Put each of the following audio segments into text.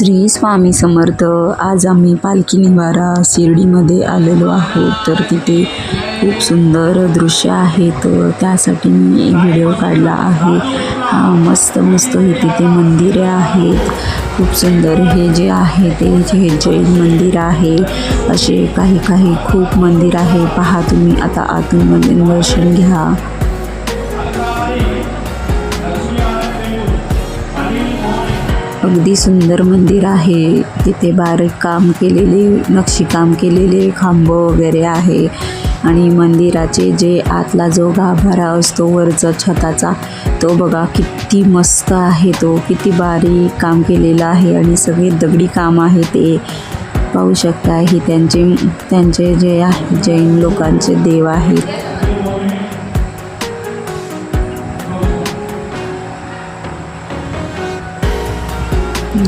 श्री स्वामी समर्थ. आज आम्ही पालखी निवारा शिर्डीमध्ये आलेलो आहोत. तर तिथे खूप सुंदर दृश्य आहेत त्यासाठी मी एक व्हिडिओ काढला आहे. हा, मस्त मस्त हे तिथे मंदिरे आहेत खूप सुंदर हे जे आहे ते हे जैन मंदिर आहे. असे काही काही खूप मंदिर आहे. पहा तुम्ही आता आतूनमध्ये दर्शन घ्या. अगदी सुंदर मंदिर आहे. तिथे बारीक काम केलेले नक्षीकाम केलेले खांब वगैरे आहे. आणि मंदिराचे जे आतला जो गाभारा असतो वरचा छताचा तो बघा किती मस्त आहे तो. किती बारीक काम केलेलं आहे आणि सगळे दगडी काम आहे ते. पाहू शकता हे त्यांचे त्यांचे जे आहे जैन लोकांचे देव आहेत.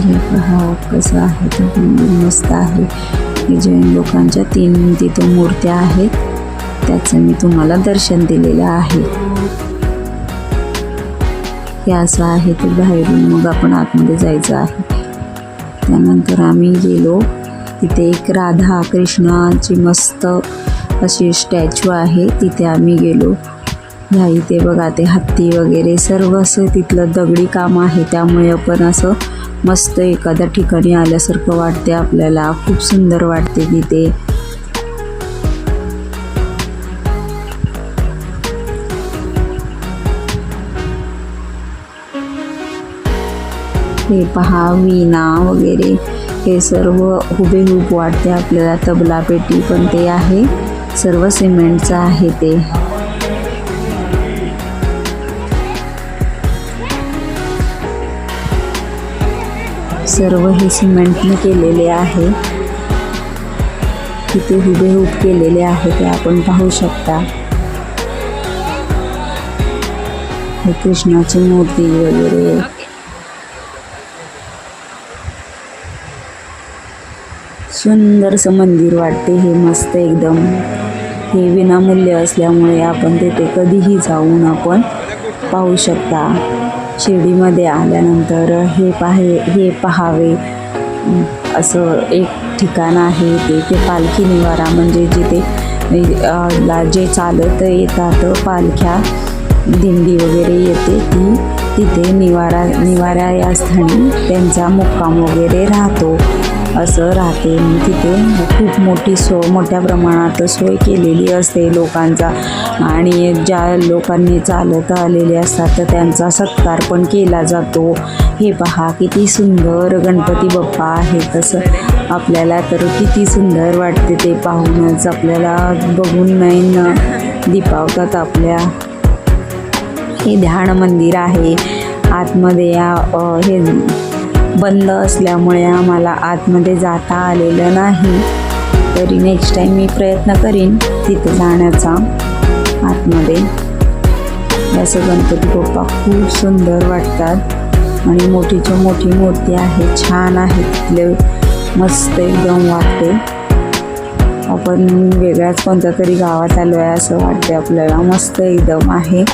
हे कसं आहे? तो मस्त आहे. की जैन लोकांच्या तीन तिथं मूर्त्या आहेत त्याचं मी तुम्हाला दर्शन दिलेलं आहे. हे असं आहे ते बाहेरून मग आपण आतमध्ये जायचं आहे. त्यानंतर आम्ही गेलो. तिथे एक राधा कृष्णाची मस्त अशी स्टॅच्यू आहे. तिथे आम्ही गेलो. ह्या इथे बघा ते हत्ती वगैरे सर्व असं तिथलं दगडी काम आहे. त्यामुळे आपण असं मस्त एखाद्या ठिकाणी आल्यासारखं वाटते आपल्याला. खूप सुंदर वाटते तिथे हे पहा वीणा वगैरे. हे सर्व हुबेहूब वाटते आपल्याला. तबला पेटी पण ते आहे. सर्व सिमेंटचं आहे ते. सर्व हे सिमेंटने केलेले आहे. तिथे हुबेहूब केलेले आहे ते आपण पाहू शकता. हे कृष्णाची मूर्ती वगैरे. सुंदरसं मंदिर वाटते हे मस्त एकदम. हे विनामूल्य असल्यामुळे आपण तेथे कधीही जाऊन आपण पाहू शकता. शिर्डीमध्ये आल्यानंतर हे पाहे हे पहावे. असं एक ठिकाण आहे ते ते पालखी निवारा म्हणजे जिथे ला जे चालत येतात पालख्या दिंडी वगैरे येते ती तिथे निवारा निवारा या स्थानी त्यांचा मुक्काम वगैरे राहतो. असं राहते. तिथे खूप मोठी सो मोठ्या प्रमाणात सोय केलेली असते लोकांचा. आणि ज्या लोकांनी चालत आलेले असतात तर त्यांचा सत्कार पण केला जातो. हे पहा किती सुंदर गणपती बाप्पा आहे तसं आपल्याला तर किती सुंदर वाटते ते पाहूनच. आपल्याला बघून नैन दिपावतात आपल्या. हे ध्यान मंदिर आहे. आतमध्ये या हे बंद असल्यामुळे आम्हाला आतमध्ये जाता आलेलं नाही. तरी नेक्स्ट टाईम मी प्रयत्न करीन तिथे जाण्याचा आतमध्ये. असं गणपती बाप्पा खूप सुंदर वाटतात आणि मोठीच्या मोठी मूर्ती आहे छान आहे तिथले मस्त एकदम वाटते. आपण वेगळ्याच कोणत्या तरी गावात आलो आहे असं वाटते आपल्याला मस्त एकदम आहे.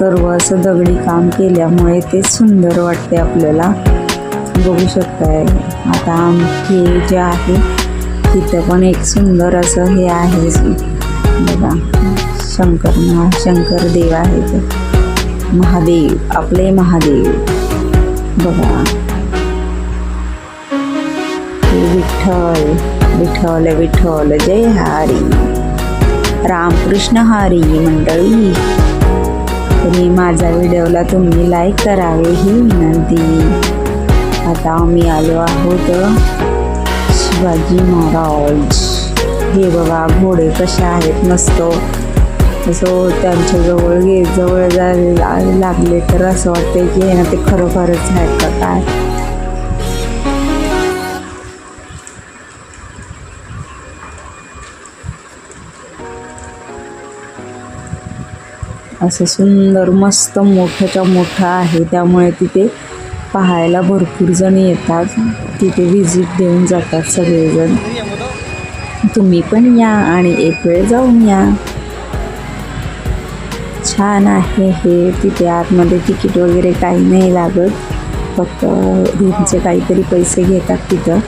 सर्व असं दगडी काम केल्यामुळे ते सुंदर वाटते आपल्याला. बघू शकताय. आता हे जे आहे तिथं पण एक सुंदर असं हे आहे. बघा शंकर महा शंकर देव आहे ते महादेव आपले महादेव. बघा. हे विठ्ठल विठ्ठल विठ्ठल जय हरी. रामकृष्ण हरी मंडळी. तरी माझ्या व्हिडिओला तुम्ही लाईक करावे ही विनंती. आता आम्ही आलो आहोत शिवाजी महाराज. हे बघा घोडे कसे आहेत नसतो असं त्यांच्या जवळ गे जवळ जायला लागले तर असं वाटतंय की हे ना ते खरोखरच आहेत का काय? असं सुंदर मस्त मोठ्याच्या मोठं आहे. त्यामुळे तिथे पाहायला भरपूर जण येतात. तिथे व्हिजिट देऊन जातात सगळेजण. तुम्ही पण या आणि एक वेळ जाऊन या. छान आहे हे. तिथे आतमध्ये तिकीट वगैरे काही नाही लागत. फक्त रूमचे काहीतरी पैसे घेतात तिथं.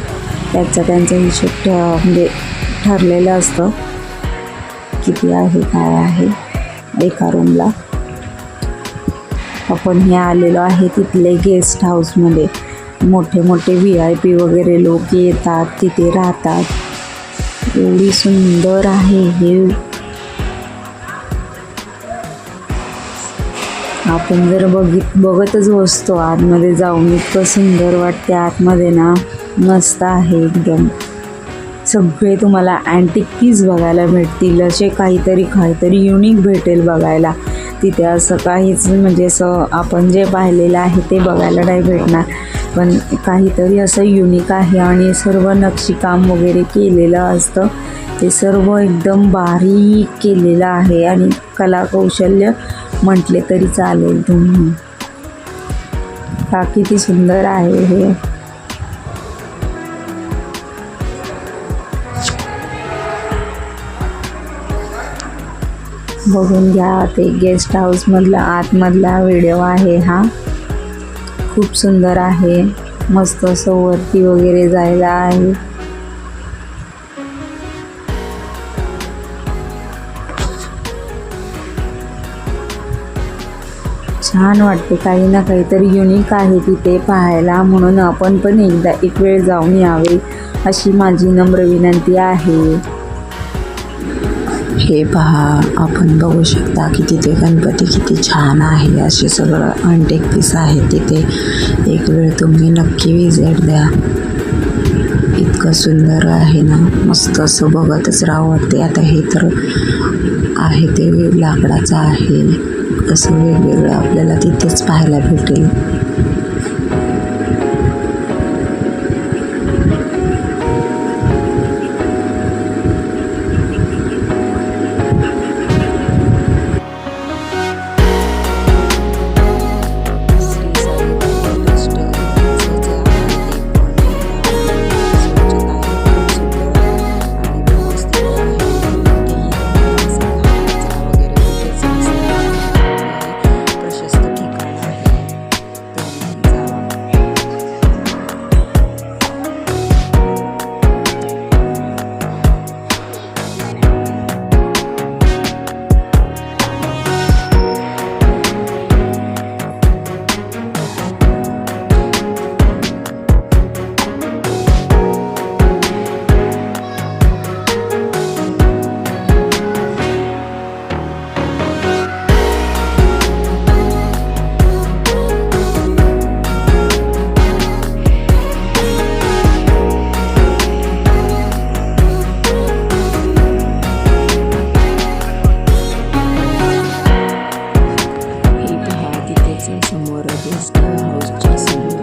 त्याचा त्यांचा हिशोब ठ- म्हणजे ठरलेलं असतं किती आहे काय आहे. एका रूमला आपण हे आलेलो आहे तिथले गेस्ट हाऊसमध्ये मोठे मोठे व्ही आय पी वगैरे लोक येतात तिथे राहतात. एवढी सुंदर आहे हे. आपण जर बघित बघतच बसतो आतमध्ये जाऊन इतकं सुंदर वाटते आतमध्ये ना. मस्त आहे एकदम. सगळे तुम्हाला अँटिक पीस बघायला भेटतील असे काहीतरी काहीतरी युनिक भेटेल बघायला. तिथे असं काहीच म्हणजे असं आपण जे पाहिलेलं आहे ते बघायला नाही भेटणार. पण काहीतरी असं युनिक आहे आणि सर्व नक्षीकाम वगैरे केलेलं असतं. ते सर्व एकदम बारीक केलेलं आहे आणि कलाकौशल्य म्हटले तरी चालेल तुम्ही. का किती सुंदर आहे हे. बघून घ्या. ते गेस्ट हाऊसमधला आतमधला व्हिडिओ आहे हा. खूप सुंदर आहे. मस्त असं वरती वगैरे जायला आहे. छान वाटते. काही ना काहीतरी युनिक आहे तिथे पाहायला. म्हणून आपण पण एकदा एक वेळ जाऊन यावे अशी माझी नम्र विनंती आहे. हे पहा आपण बघू शकता की तिथे गणपती किती छान आहे. असे सगळं अनटेक पीस आहे. तिथे एक वेळ तुम्ही नक्की विजिट द्या. इतकं सुंदर आहे ना? मस्त असं बघतच राहावं वाटते आता हे तर आहे ते लाकडाचं आहे. असं वेगवेगळं आपल्याला तिथेच पाहायला भेटेल. गेस्ट हाऊसच्या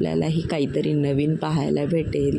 आपल्यालाही काहीतरी नवीन पाहायला भेटेल.